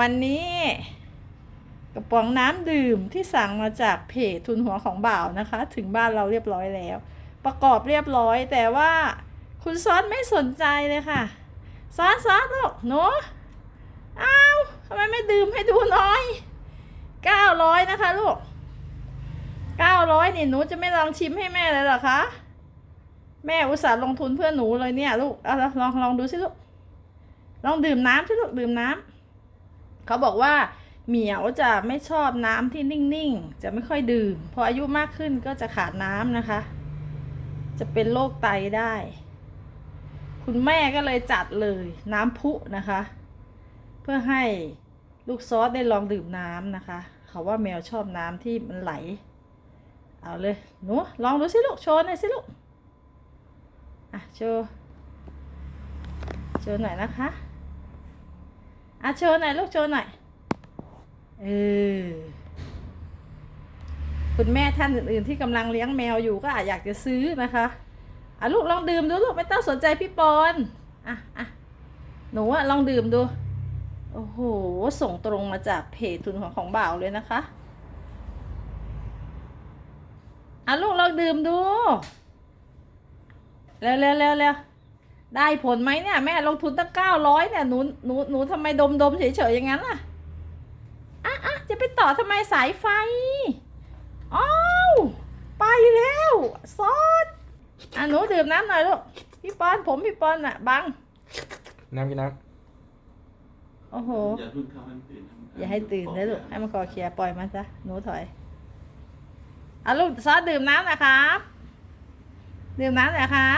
วันนี้กระป๋องน้ำดื่มที่สั่งมาจากเพจทุนหัวของบ่าวนะคะ ถึงบ้านเราเรียบร้อยแล้ว ประกอบเรียบร้อย แต่ว่าคุณซอสไม่สนใจเลยค่ะ ซอสซอสลูกหนูอ้าวทำไมไม่ดื่มให้ดูน้อยเก้าร้อยนะคะลูกเก้าร้อยนี่หนูจะไม่ลองชิมให้แม่เลยเหรอคะ แม่อุตส่าห์ลงทุนเพื่อหนูเลยเนี่ยลูกเอาลองลองดูสิลูกลองดื่มน้ำสิลูกดื่มน้ำ เขาบอกว่าเหมียวจะไม่ชอบน้ำที่นิ่งๆ จะไม่ค่อยดื่ม พออายุมากขึ้นก็จะขาดน้ำนะคะ จะเป็นโรคไตได้ คุณแม่ก็เลยจัดเลยน้ำพุนะคะ เพื่อให้ลูกซอสได้ลองดื่มน้ำนะคะ เขาว่าแมวชอบน้ำที่มันไหล เอาเลยหนูลองดูสิลูกโชว์หน่อยสิลูก อะโชว์โชว์หน่อยนะคะ อะโชว์หน่อยลูกโชว์หน่อยเออคุณแม่ท่านอื่นๆที่กำลังเลี้ยงแมวอยู่ก็อาจอยากจะซื้อนะคะอะลูกลองดื่มดูลูกไม่ต้องสนใจพี่ปอนอะอะหนูอะลองดื่มดู โอ้โห ส่งตรงมาจากเพจทุนของของบ่าวเลยนะคะอะลูกลองดื่มดู เร็วเร็วเร็วเร็ว ได้ผลไหมเนี่ยแม่ลงทุนตั้งเก้าร้อยเนี่ยหนูหนูหนูทำไมดมดมเฉยเฉยๆอย่างนั้นล่ะอะอะจะไปต่อทำไมสายไฟอ้าวไปแล้วซอสอะหนูดื่มน้ำหน่อยลูกพี่ปอนผมพี่ปอนอะบัง น้ำกินน้โอ้โห อย่าเพิ่งเข้าให้มันตื่นอย่าให้ตื่นนะลูกให้มันคอเคลียร์ปล่อยมันซะหนูถอยอะลูกซอสดื่มน้ำนะครับ ดื่มน้ำหน่อยครับ